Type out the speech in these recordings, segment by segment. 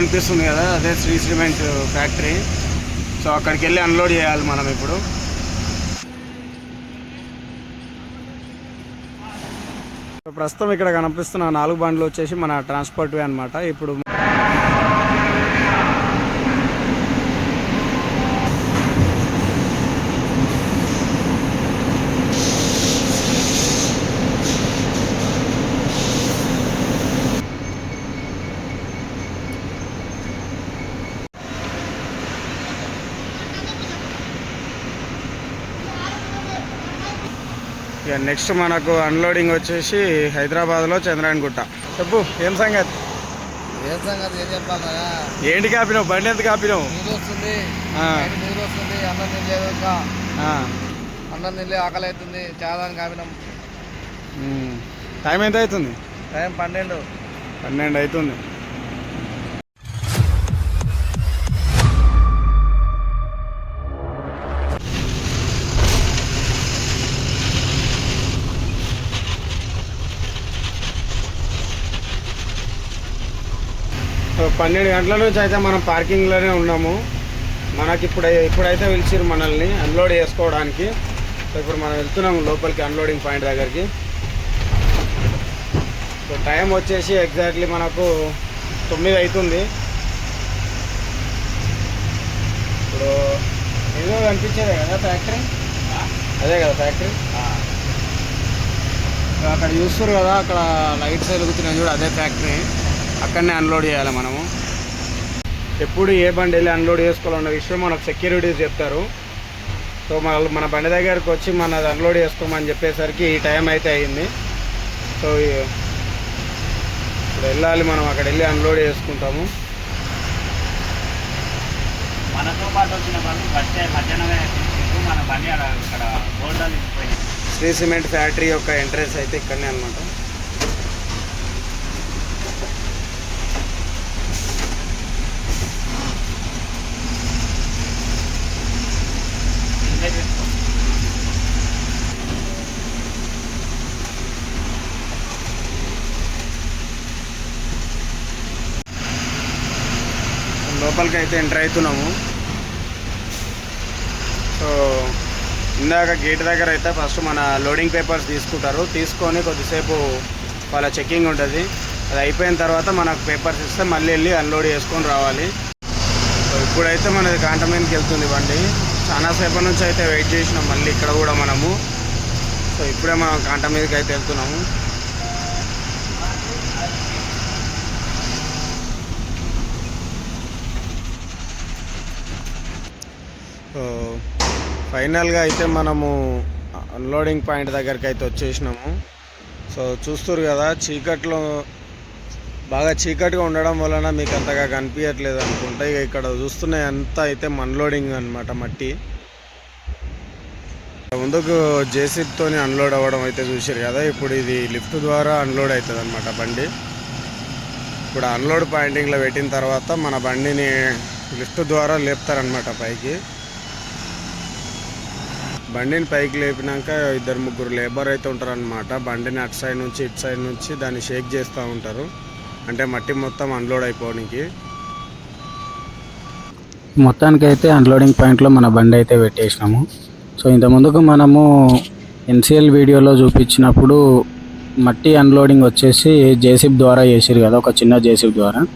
కనిపిస్తుంది కదా అదే శ్రీ సిమెంట్ ఫ్యాక్టరీ. సో అక్కడికి వెళ్ళి అన్లోడ్ చేయాలి మనం ఇప్పుడు. ప్రస్తుతం ఇక్కడ కనిపిస్తున్న నాలుగు బండ్లు వచ్చేసి మన ట్రాన్స్పోర్ట్ వే అనమాట ఇప్పుడు ఇక నెక్స్ట్ మనకు అన్లోడింగ్ వచ్చేసి హైదరాబాద్లో చంద్రాయణగుట్ట. చెప్పు ఏం సంగతి? ఏం సంగతి ఏం చెప్పాలన్నా ఏంటి కాపినావు? బండి ఎంత కాపినావు? నీరు వస్తుంది. నీరు వస్తుంది. అన్నం తినలేదు ఇంకా. అన్నం తినలే ఆకలి అవుతుంది చాలా కాపినాం. టైం ఎంత అవుతుంది? టైం పన్నెండు. పన్నెండు అవుతుంది. పన్నెండు గంటల నుంచి అయితే మనం పార్కింగ్లోనే ఉన్నాము. మనకి ఇప్పుడు ఇప్పుడైతే పిలిచిరు మనల్ని అన్లోడ్ చేసుకోవడానికి. సో ఇప్పుడు మనం వెళ్తున్నాము లోపలికి అన్లోడింగ్ పాయింట్ దగ్గరికి. సో టైం వచ్చేసి ఎగ్జాక్ట్లీ మనకు తొమ్మిది అవుతుంది ఇప్పుడు ఏదో కనిపించేదే కదా ఫ్యాక్టరీ? అదే కదా ఫ్యాక్టరీ? అక్కడ చూస్తారు కదా అక్కడ లైట్స్ వెలుగుతున్నాయి చూడు అదే ఫ్యాక్టరీ. అక్కడనే అన్లోడ్ చేయాలి మనము. ఎప్పుడు ఏ బండి వెళ్ళి అన్లోడ్ చేసుకోవాలన్న విషయం మనకు సెక్యూరిటీస్ చెప్తారు. సో మన మన బండి దగ్గరకు వచ్చి మనది అన్లోడ్ చేసుకోమని చెప్పేసరికి ఈ టైం అయితే అయింది. సో ఇప్పుడు వెళ్ళాలి మనం అక్కడ వెళ్ళి అన్లోడ్ చేసుకుంటాము. మనతో పాటు వచ్చిన బండి మధ్యాహ్నమే తీసుకుంటూ మన బండి అక్కడ శ్రీ సిమెంట్ ఫ్యాక్టరీ యొక్క ఎంట్రెన్స్ అయితే ఇక్కడనే అనమాట లోపలికి అయితే ఎంటర్ అవుతున్నాము. సో ఇందాక గేట్ దగ్గర అయితే ఫస్ట్ మన లోడింగ్ పేపర్స్ తీసుకుంటారు. తీసుకొని కొద్దిసేపు వాళ్ళ చెకింగ్ ఉంటుంది. అది అయిపోయిన తర్వాత మనకు పేపర్స్ ఇస్తే మళ్ళీ వెళ్ళి అన్లోడ్ చేసుకొని రావాలి. సో ఇప్పుడైతే మనది కాంటమేన్కి వెళ్తుంది బండి. చాలాసేపటి నుంచి అయితే వెయిట్ చేసినాం. మళ్ళీ ఇక్కడ కూడా మనము. సో ఇప్పుడే మనం కాంటమీదకి అయితే వెళ్తున్నాము. ఫైనల్గా అయితే మనము అన్లోడింగ్ పాయింట్ దగ్గరికి అయితే వచ్చేసినాము. సో చూస్తారు కదా చీకట్లో బాగా చీకటిగా ఉండడం వలన మీకు అంతగా కనిపించట్లేదు అనుకుంటా. ఇక ఇక్కడ చూస్తున్నాయి అంతా అయితే అన్లోడింగ్ అనమాట మట్టి. ముందుకు జేసీబీతో అన్లోడ్ అవ్వడం అయితే చూసారు కదా ఇప్పుడు ఇది లిఫ్ట్ ద్వారా అన్లోడ్ అవుతుంది అనమాట బండి. ఇప్పుడు అన్లోడ్ పాయింటింగ్లో పెట్టిన తర్వాత మన బండిని లిఫ్ట్ ద్వారా లేపుతారనమాట పైకి. బండిని పైకి లేపినాక ఇద్దరు ముగ్గురు లేబర్ అయితే ఉంటారనమాట బండిని అటు సైడ్ నుంచి ఇటు సైడ్ నుంచి దాన్ని షేక్ చేస్తూ ఉంటారు. అంటే మట్టి మొత్తం అన్లోడ్ అయిపోవడానికి. మొత్తానికి అయితే అన్లోడింగ్ పాయింట్లో మన బండి అయితే పెట్టేసినాము. సో ఇంత ముందుకు మనము ఎన్సిఎల్ వీడియోలో చూపించినప్పుడు మట్టి అన్లోడింగ్ వచ్చేసి జేసీబ్ ద్వారా చేసారు కదా ఒక చిన్న జేసీబ్ ద్వారా.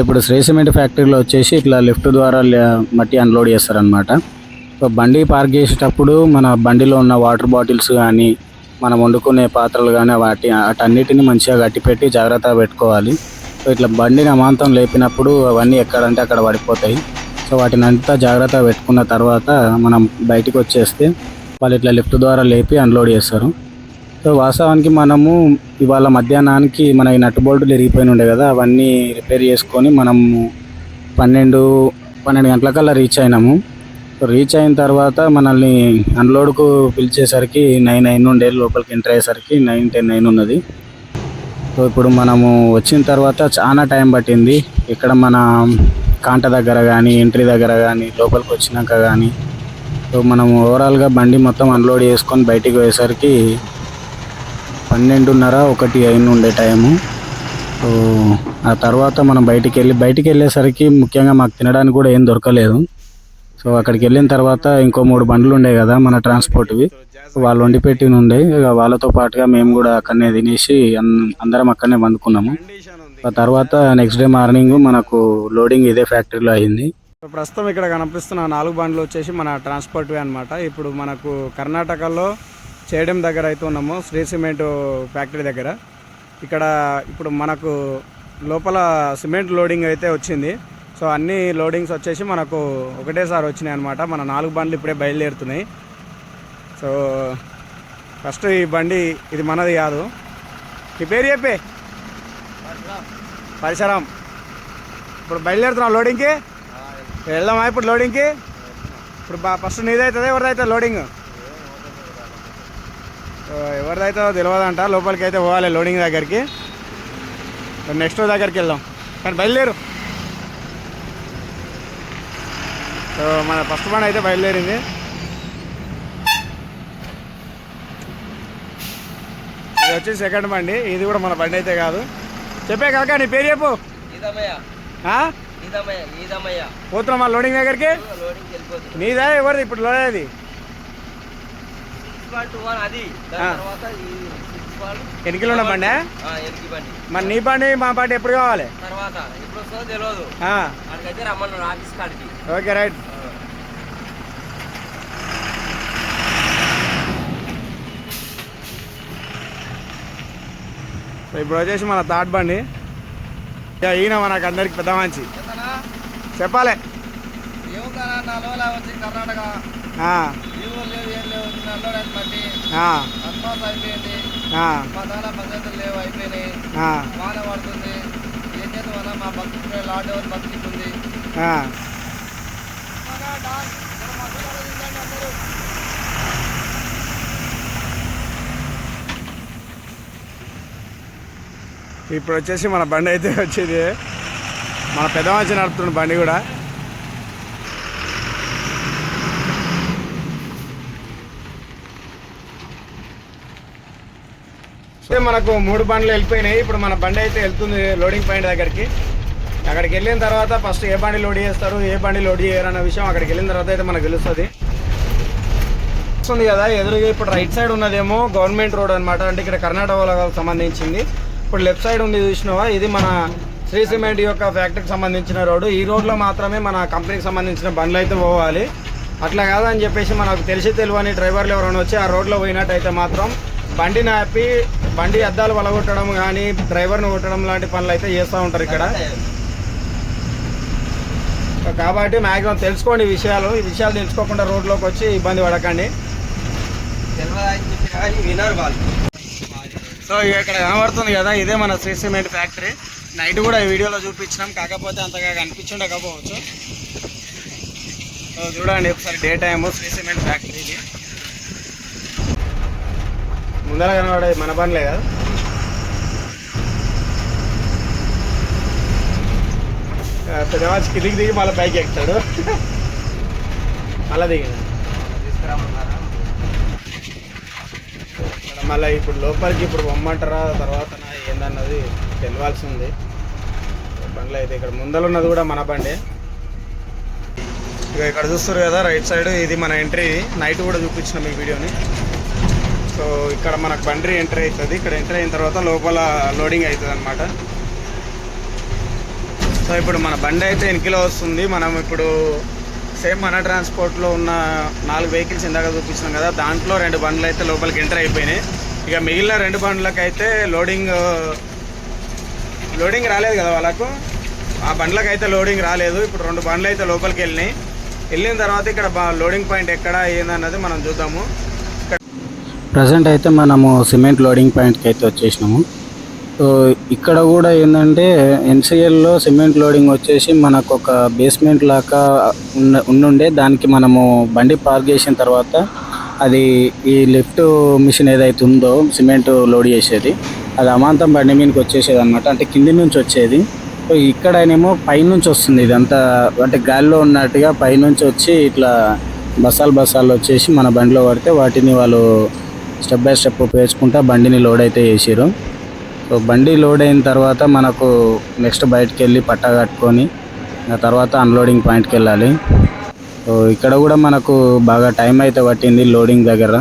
ఇప్పుడు శ్రీ సిమెంట్ ఫ్యాక్టరీలో వచ్చేసి ఇట్లా లిఫ్ట్ ద్వారా లే- మట్టి అన్లోడ్ చేస్తారనమాట బండి పార్క్ చేసేటప్పుడు మన బండిలో ఉన్న వాటర్ బాటిల్స్ కానీ మనం వండుకునే పాత్రలు కానీ వాటి వాటన్నిటిని మంచిగా గట్టిపెట్టి జాగ్రత్తగా పెట్టుకోవాలి. సో ఇట్లా బండిని అమాంతం లేపినప్పుడు అవన్నీ ఎక్కడంటే అక్కడ పడిపోతాయి. సో వాటిని అంతా జాగ్రత్తగా పెట్టుకున్న తర్వాత మనం బయటికి వచ్చేస్తే వాళ్ళు ఇట్లా లిఫ్ట్ ద్వారా లేపి అన్లోడ్ చేస్తారు. సో వాస్తవానికి మనము ఇవాళ మధ్యాహ్నానికి మన ఈ నట్టు బోల్టులు ఇరిగిపోయిన ఉండే కదా అవన్నీ రిపేర్ చేసుకొని మనము పన్నెండు పన్నెండు గంటలకల్లా రీచ్ అయినాము. రీచ్ అయిన తర్వాత మనల్ని అన్లోడ్కు పిలిచేసరికి నైన్ నైన్ ఉండే లోపలికి ఎంటర్ అయ్యేసరికి నైన్ టెన్ నైన్ ఉన్నది. సో ఇప్పుడు మనము వచ్చిన తర్వాత చాలా టైం పట్టింది. ఇక్కడ మన కాంట దగ్గర కానీ ఎంట్రీ దగ్గర కానీ లోపలికి వచ్చినాక కానీ. సో మనం ఓవరాల్గా బండి మొత్తం అన్లోడ్ చేసుకొని బయటికి పోయేసరికి పన్నెండున్నర ఒకటి అయిన ఉండే టైము. సో ఆ తర్వాత మనం బయటికి వెళ్ళి బయటికి వెళ్ళేసరికి ముఖ్యంగా మాకు తినడానికి కూడా ఏం దొరకలేదు. సో అక్కడికి వెళ్ళిన తర్వాత ఇంకో మూడు బండ్లు ఉండే కదా మన ట్రాన్స్పోర్ట్వి వాళ్ళు వండి పెట్టి ఉండే. ఇక వాళ్ళతో పాటుగా మేము కూడా అక్కడనే తినేసి అందరం అక్కడనే వండుకున్నాము. ఆ తర్వాత నెక్స్ట్ డే మార్నింగ్ మనకు లోడింగ్ ఇదే ఫ్యాక్టరీలో అయింది. ప్రస్తుతం ఇక్కడ కనిపిస్తున్న నాలుగు బండ్లు వచ్చేసి మన ట్రాన్స్పోర్ట్ వే అనమాట ఇప్పుడు మనకు కర్ణాటకలో చేయడం దగ్గర అయితే ఉన్నాము శ్రీ సిమెంట్ ఫ్యాక్టరీ దగ్గర. ఇక్కడ ఇప్పుడు మనకు లోపల సిమెంట్ లోడింగ్ అయితే వచ్చింది. సో అన్ని లోడింగ్స్ వచ్చేసి మనకు ఒకటేసారి వచ్చినాయి అనమాట మన నాలుగు బండ్లు ఇప్పుడే బయలుదేరుతున్నాయి. సో ఫస్ట్ ఈ బండి ఇది మనది కాదు. ఈ పేరు చెప్పే. పరిసరం ఇప్పుడు బయలుదేరుతున్నాం లోడింగ్కి? వెళ్దామా ఇప్పుడు లోడింగ్కి? ఇప్పుడు బా ఫస్ట్ నీదవుతుంది ఎవరిదైతే లోడింగ్? ఎవరిదైతే తెలియదంట లోపలికి అయితే పోవాలి లోడింగ్ దగ్గరికి. నెక్స్ట్ దగ్గరికి వెళ్దాం. కానీ బయలుదేరు సో మన ఫస్ట్ బండి అయితే బయలుదేరింది. ఇది వచ్చి సెకండ్ బండి. ఇది కూడా మన బండి అయితే కాదు. చెప్పే కాక నీ పేరు చెప్పు. పోతున్నాం మా లోడింగ్ దగ్గరికి. నీదా ఎవరిది? ఇప్పుడు లోడేది అది. ఎన్ని కిలోల బండి? మరి నీ బండి మా బండి ఎప్పుడు కావాలి? తర్వాత ఎప్పుడు వస్తుందో తెలియదు ఆ, అక్కడికైతే రమ్మన్నారు ఆఫీస్ కాడికి ఓకే రైట్ సో ఇప్పుడు వచ్చేసి మన థర్డ్ బండి. ఈయన మనకు అందరికి పెద్ద మంచి. చెప్పాలి. ఏముందన్నా నాలుగు వేల వచ్చి కర్ణాటక ఆ, లీవు లేవు ఏం లేవు నల్లోడానికి బట్టి ఆ, అన్మాస్ అయిపోయింది ఆ, మా దాని పద్ధతులు లేవు అయిపోయినాయి ఆ, వాన పడుతుంది ఏం చేద్దామన్నా మా భక్తి లాడ్ ఓవర్ భక్తి ఉంది ఆ. ఇప్పుడు వచ్చేసి మన బండి అయితే వచ్చేది. మన పెద్దమంచి నడుపుతున్న బండి కూడా. సో మనకు మూడు బండ్లు వెళ్ళిపోయినాయి. ఇప్పుడు మన బండి అయితే వెళ్తుంది లోడింగ్ పాయింట్ దగ్గరికి. అక్కడికి వెళ్ళిన తర్వాత ఫస్ట్ ఏ బండి లోడ్ చేస్తారు ఏ బండి లోడ్ చేయరు అన్న విషయం అక్కడికి వెళ్ళిన తర్వాత అయితే మనకు తెలుస్తుంది. వస్తుంది కదా ఎదురుగా ఇప్పుడు రైట్ సైడ్ ఉన్నదేమో గవర్నమెంట్ రోడ్ అన్నమాట. అంటే ఇక్కడ కర్ణాటకకు సంబంధించింది. ఇప్పుడు లెఫ్ట్ సైడ్ ఉంది చూసినావా? ఇది మన శ్రీ సిమెంట్ యొక్క ఫ్యాక్టరీకి సంబంధించిన రోడ్డు. ఈ రోడ్లో మాత్రమే మన కంపెనీకి సంబంధించిన బండ్లు అయితే పోవాలి. అట్లా కాదని చెప్పేసి మనకు తెలిసి తెలియని డ్రైవర్లు ఎవరైనా వచ్చి ఆ రోడ్లో పోయినట్టయితే మాత్రం బండిని ఆపి బండి అద్దాలు వలగొట్టడం కానీ డ్రైవర్ని కొట్టడం లాంటి పనులు అయితే చేస్తూ ఉంటారు ఇక్కడ. కాబట్టి మ్యాక్సిమం తెలుసుకోండి విషయాలు. ఈ విషయాలు తెలుసుకోకుండా రోడ్లోకి వచ్చి ఇబ్బంది పడకండి. వినరు వాళ్ళు. సో ఇక్కడ కనబడుతుంది కదా ఇదే మన శ్రీ సిమెంట్ ఫ్యాక్టరీ. నైట్ కూడా ఈ వీడియోలో చూపించినాం కాకపోతే అంతగా కనిపించుండకపోవచ్చు. సో చూడండి ఒకసారి day time Shri cement factory ఇది ముందర కనబడే మన పనిలే కదా. ఆ, కిందికి దిగి మళ్ళీ పైకి ఎక్కుతాడు. మళ్ళీ దిగి తీసుకురామన్నారా మళ్ళీ ఇప్పుడు లోపలికి ఇప్పుడు పొమ్మంటారా తర్వాత ఏందన్నది తెలియాల్సి ఉంది బండ్లు అయితే ఇక్కడ ముందర ఉన్నది కూడా మన బండే. ఇక ఇక్కడ చూస్తారు కదా రైట్ సైడ్ ఇది మన ఎంట్రీ. నైట్ కూడా చూపించిన ఈ వీడియోని. సో ఇక్కడ మనకు బండి ఎంట్రీ అవుతుంది. ఇక్కడ ఎంట్రీ అయిన తర్వాత లోపల లోడింగ్ అవుతుంది అనమాట సో ఇప్పుడు మన బండి అయితే ఎన్కిలో వస్తుంది. మనం ఇప్పుడు సేమ్ మన ట్రాన్స్పోర్ట్లో ఉన్న నాలుగు వెహికల్స్ ఇందాక చూపిస్తున్నాం కదా దాంట్లో రెండు బండ్లు అయితే లోపలికి ఎంటర్ అయిపోయినాయి. ఇక మిగిలిన రెండు బండ్లకు అయితే లోడింగ్ లోడింగ్ రాలేదు కదా వాళ్ళకు. ఆ బండ్లకు అయితే లోడింగ్ రాలేదు. ఇప్పుడు రెండు బండ్లు అయితే లోపలికి వెళ్ళినాయి. వెళ్ళిన తర్వాత ఇక్కడ లోడింగ్ పాయింట్ ఎక్కడ ఏందన్నది మనం చూద్దాము. ప్రజెంట్ అయితే మనము సిమెంట్ లోడింగ్ పాయింట్కి అయితే వచ్చేసినాము. ఇక్కడ కూడా ఏంటంటే ఎన్సిఎల్లో సిమెంట్ లోడింగ్ వచ్చేసి మనకు ఒక బేస్మెంట్ లాగా ఉన్న ఉండుండే. దానికి మనము బండి పార్క్ చేసిన తర్వాత అది ఈ లిఫ్ట్ మిషన్ ఏదైతే ఉందో సిమెంట్ లోడ్ చేసేది అది అమాంతం బండి మీదకి వచ్చేసేది అనమాట అంటే కింది నుంచి వచ్చేది. సో ఇక్కడనేమో పైనుంచి వస్తుంది ఇదంతా. అంటే గాలిలో ఉన్నట్టుగా పైనుంచి వచ్చి ఇట్లా బస్సాలు బస్సాలు వచ్చేసి మన బండిలో పడితే వాటిని వాళ్ళు స్టెప్ బై స్టెప్ పేర్చుకుంటా బండిని లోడ్ అయితే చేసారు సో బండి లోడ్ అయిన తర్వాత మనకు నెక్స్ట్ బయటకు వెళ్ళి పట్టా కట్టుకొని ఆ తర్వాత అన్లోడింగ్ పాయింట్కి వెళ్ళాలి. సో ఇక్కడ కూడా మనకు బాగా టైం అయితే పట్టింది లోడింగ్ దగ్గర.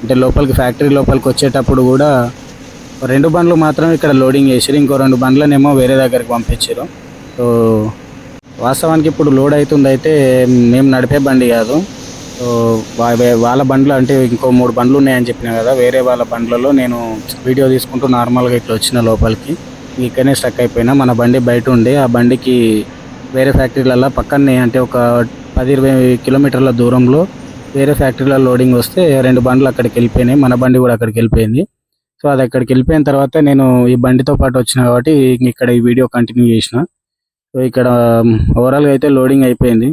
అంటే లోపలికి ఫ్యాక్టరీ లోపలికి వచ్చేటప్పుడు కూడా రెండు బండ్లు మాత్రం ఇక్కడ లోడింగ్ చేసారు ఇంకో రెండు బండ్లనేమో వేరే దగ్గరికి పంపించారు సో వాస్తవానికి ఇప్పుడు లోడ్ అవుతుంది అయితే మేము నడిపే బండి కాదు. వాళ్ళ బండ్లు అంటే ఇంకో మూడు బండ్లు ఉన్నాయని చెప్పిన కదా వేరే వాళ్ళ బండ్లలో నేను వీడియో తీసుకుంటూ నార్మల్గా ఇట్లా వచ్చిన లోపలికి. ఇక్కడనే స్టక్ అయిపోయినా. మన బండి బయట ఉండే. ఆ బండికి వేరే ఫ్యాక్టరీలలో పక్కనే అంటే ఒక పది ఇరవై కిలోమీటర్ల దూరంలో వేరే ఫ్యాక్టరీలో లోడింగ్ వస్తే రెండు బండ్లు అక్కడికి వెళ్ళిపోయినాయి. మన బండి కూడా అక్కడికి వెళ్ళిపోయింది. సో అది అక్కడికి వెళ్ళిపోయిన తర్వాత నేను ఈ బండితో పాటు వచ్చిన కాబట్టి ఇక్కడ ఈ వీడియో కంటిన్యూ చేసిన. సో ఇక్కడ ఓవరాల్గా అయితే లోడింగ్ అయిపోయింది.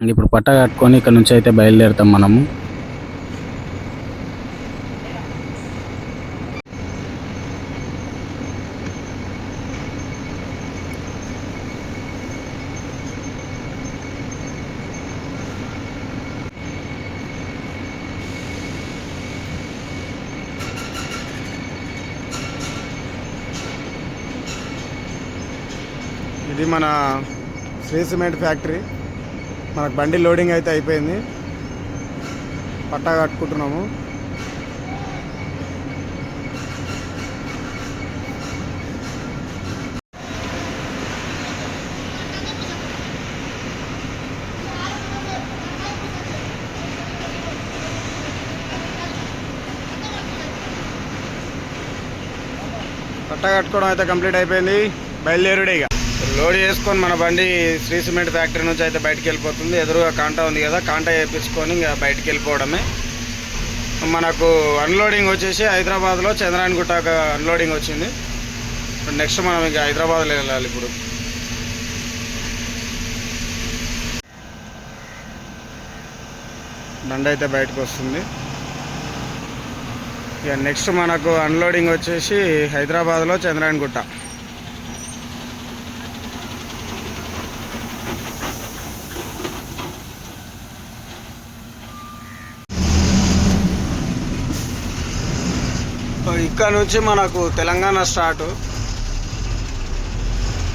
ఇప్పుడు పట్ట కట్టుకొని ఇక్కడ నుంచి అయితే బయలుదేరుతాం మనము. ఇది మన శ్రీ సిమెంట్ ఫ్యాక్టరీ. మనకు బండి లోడింగ్ అయితే అయిపోయింది. పట్టా కట్టుకుంటున్నాము. పట్టా కట్టుకోవడం అయితే కంప్లీట్ అయిపోయింది. బయలుదేరుడే ఇక. లోడ్ చేసుకొని మన బండి శ్రీ సిమెంట్ ఫ్యాక్టరీ నుంచి అయితే బయటకు వెళ్ళిపోతుంది. ఎదురుగా కాంటా ఉంది కదా కాంటా వేయించుకొని ఇంకా బయటకు వెళ్ళిపోవడమే. మనకు అన్లోడింగ్ వచ్చేసి హైదరాబాద్లో చంద్రాయణగుట్ట అన్లోడింగ్ వచ్చింది. నెక్స్ట్ మనం ఇంకా హైదరాబాద్లో వెళ్ళాలి ఇప్పుడు. బండి అయితే బయటకు వస్తుంది. ఇక నెక్స్ట్ మనకు అన్లోడింగ్ వచ్చేసి హైదరాబాద్లో చంద్రాయణగుట్ట. ఇక్కడ నుంచి మనకు తెలంగాణ స్టార్ట్.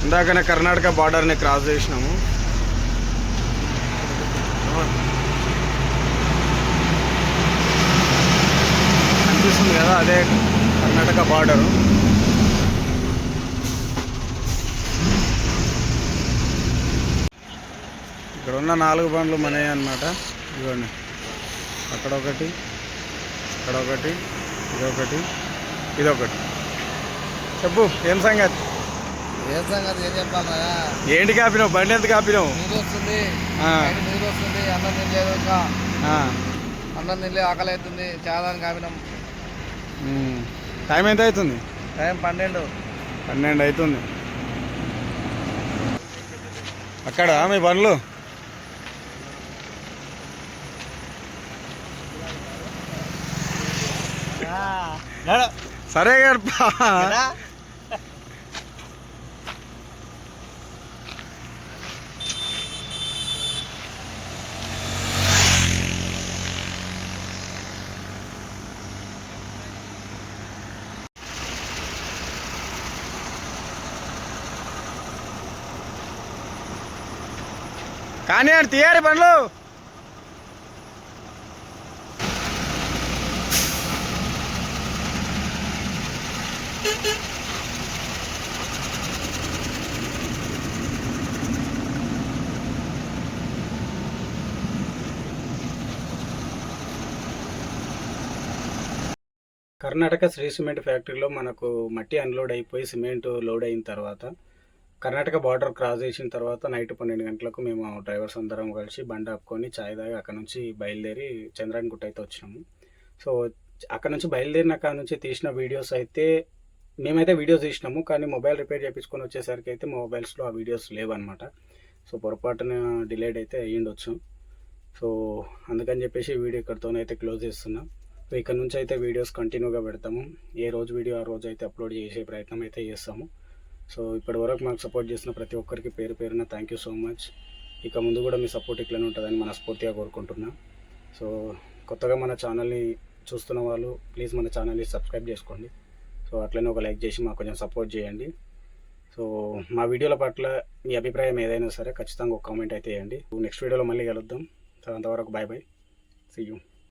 ఇందాకనే కర్ణాటక బార్డర్ని క్రాస్ చేసినాము. కనిపిస్తుంది కదా అదే కర్ణాటక బార్డరు. ఇక్కడ ఉన్న నాలుగు బండ్లు మనయే అన్నమాట. ఇదిగోండి. అక్కడ ఒకటి అక్కడ ఒకటి ఇదొకటి. ఇదొకటి. చెప్పు ఏం సంగతి? ఏం సంగతి ఏం చెప్పాలరా ఏంటి కాపినావు? బండి ఎంత కాపినావు? నీరు వస్తుంది. నీరు వస్తుంది. అన్నం తినలేదు ఇంకా. అన్నం తినలే ఆకలి అవుతుంది. చాలా కాపినాం. టైం ఎంత అవుతుంది? టైం పన్నెండు. పన్నెండు అవుతుంది. అక్కడ మీ బండ్లు? సరే గడపా కానీ తీయాలి బండ్లు కర్ణాటక శ్రీ సిమెంట్ ఫ్యాక్టరీలో మనకు మట్టి అన్లోడ్ అయిపోయి సిమెంట్ లోడ్ అయిన తర్వాత కర్ణాటక బార్డర్ క్రాస్ చేసిన తర్వాత నైట్ పన్నెండు గంటలకు మేము డ్రైవర్స్ అందరం కలిసి బండి ఆపుకొని చాయ్ తాగి అక్కడ నుంచి బయలుదేరి చంద్రాయణ గుట్ట అయితే వచ్చినాము. సో అక్కడ నుంచి బయలుదేరిన అక్కడ నుంచి తీసిన వీడియోస్ అయితే మేమైతే వీడియోస్ తీసినాము కానీ మొబైల్ రిపేర్ చేయించుకొని వచ్చేసరికి అయితే మా మొబైల్స్లో ఆ వీడియోస్ లేవన్నమాట. సో పొరపాటున డిలేడ్ అయితే అయ్యిండొచ్చు. సో అందుకని చెప్పేసి వీడియో ఇక్కడితోనైతే క్లోజ్ చేస్తున్నాం. సో ఇక్కడ నుంచి అయితే వీడియోస్ కంటిన్యూగా పెడతాము. ఏ రోజు వీడియో ఆ రోజు అయితే అప్లోడ్ చేసే ప్రయత్నం అయితే చేస్తాము. సో ఇప్పటి వరకు మాకు సపోర్ట్ చేసిన ప్రతి ఒక్కరికి పేరు పేరున థ్యాంక్ యూ సో మచ్ ఇక ముందు కూడా మీ సపోర్ట్ ఇట్లనే ఉంటుందని మనస్ఫూర్తిగా కోరుకుంటున్నా. సో కొత్తగా మన ఛానల్ని చూస్తున్న వాళ్ళు ప్లీజ్ మన ఛానల్ని సబ్స్క్రైబ్ చేసుకోండి. సో అట్లనే ఒక లైక్ చేసి మాకు కొంచెం సపోర్ట్ చేయండి. సో మా వీడియోల పట్ల మీ అభిప్రాయం ఏదైనా సరే ఖచ్చితంగా ఒక కామెంట్ అయితే వేయండి నెక్స్ట్ వీడియోలో మళ్ళీ కలుద్దాం. సో అంతవరకు బాయ్ బాయ్ సీ యూ